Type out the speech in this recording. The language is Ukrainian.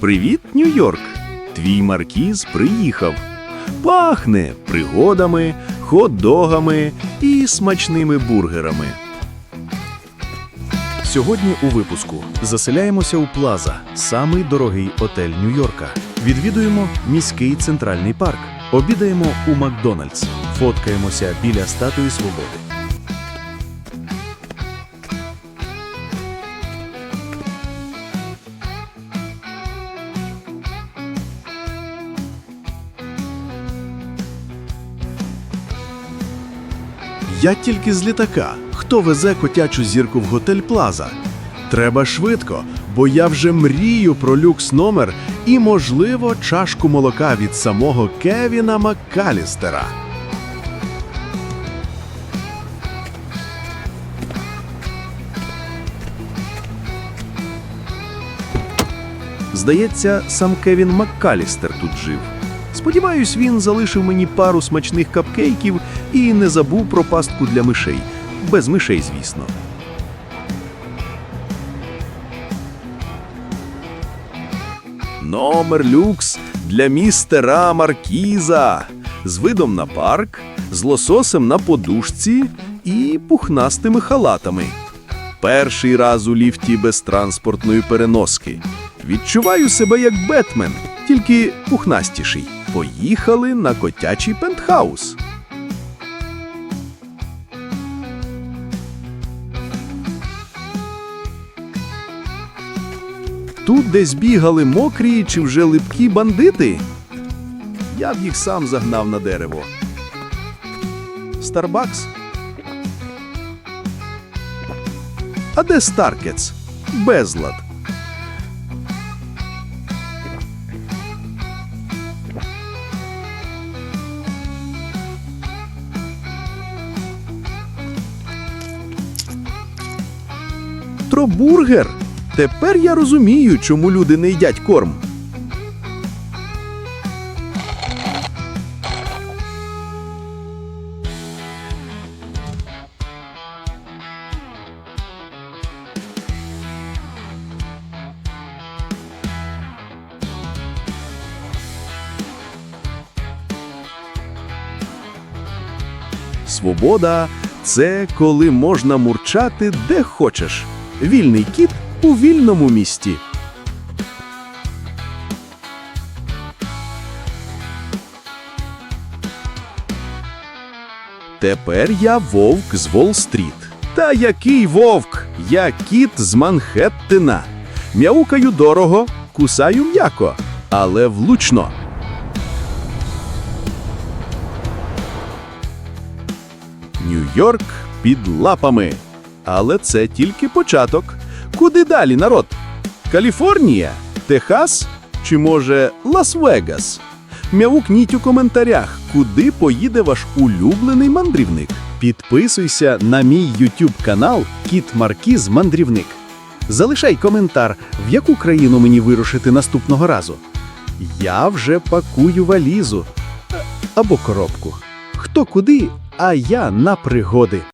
Привіт, Нью-Йорк! Твій маркіз приїхав. Пахне пригодами, хот-догами і смачними бургерами. Сьогодні у випуску заселяємося у Плаза, самий дорогий отель Нью-Йорка. Відвідуємо міський центральний парк, обідаємо у Макдональдс, фоткаємося біля статуї свободи. Я тільки з літака. Хто везе котячу зірку в готель Плаза? Треба швидко, бо я вже мрію про люкс номер і, можливо, чашку молока від самого Кевіна Маккалістера. Здається, сам Кевін Маккалістер тут жив. Сподіваюсь, він залишив мені пару смачних капкейків і не забув про пастку для мишей. Без мишей, звісно. Номер люкс для містера Маркіза з видом на парк, з лососем на подушці і пухнастими халатами. Перший раз у ліфті без транспортної переноски. Відчуваю себе як Бетмен, тільки пухнастіший. Поїхали на котячий пентхаус. Тут десь бігали мокрі чи вже липкі бандити. Я б їх сам загнав на дерево. Старбакс? А де Старкетс? Безлад. Тробургер. Тепер я розумію, чому люди не їдять корм. Свобода це коли можна мурчати де хочеш. Вільний кіт у вільному місті. Тепер я вовк з Волл-стріт. Та який вовк? Я кіт з Манхеттена. Мяукаю дорого, кусаю м'яко, але влучно. Нью-Йорк під лапами. Але це тільки початок. Куди далі, народ? Каліфорнія? Техас? Чи може Лас-Вегас? М'яукніть у коментарях, куди поїде ваш улюблений мандрівник. Підписуйся на мій YouTube канал Кіт Маркіз Мандрівник. Залишай коментар, в яку країну мені вирушити наступного разу. Я вже пакую валізу або коробку. Хто куди, а я на пригоди.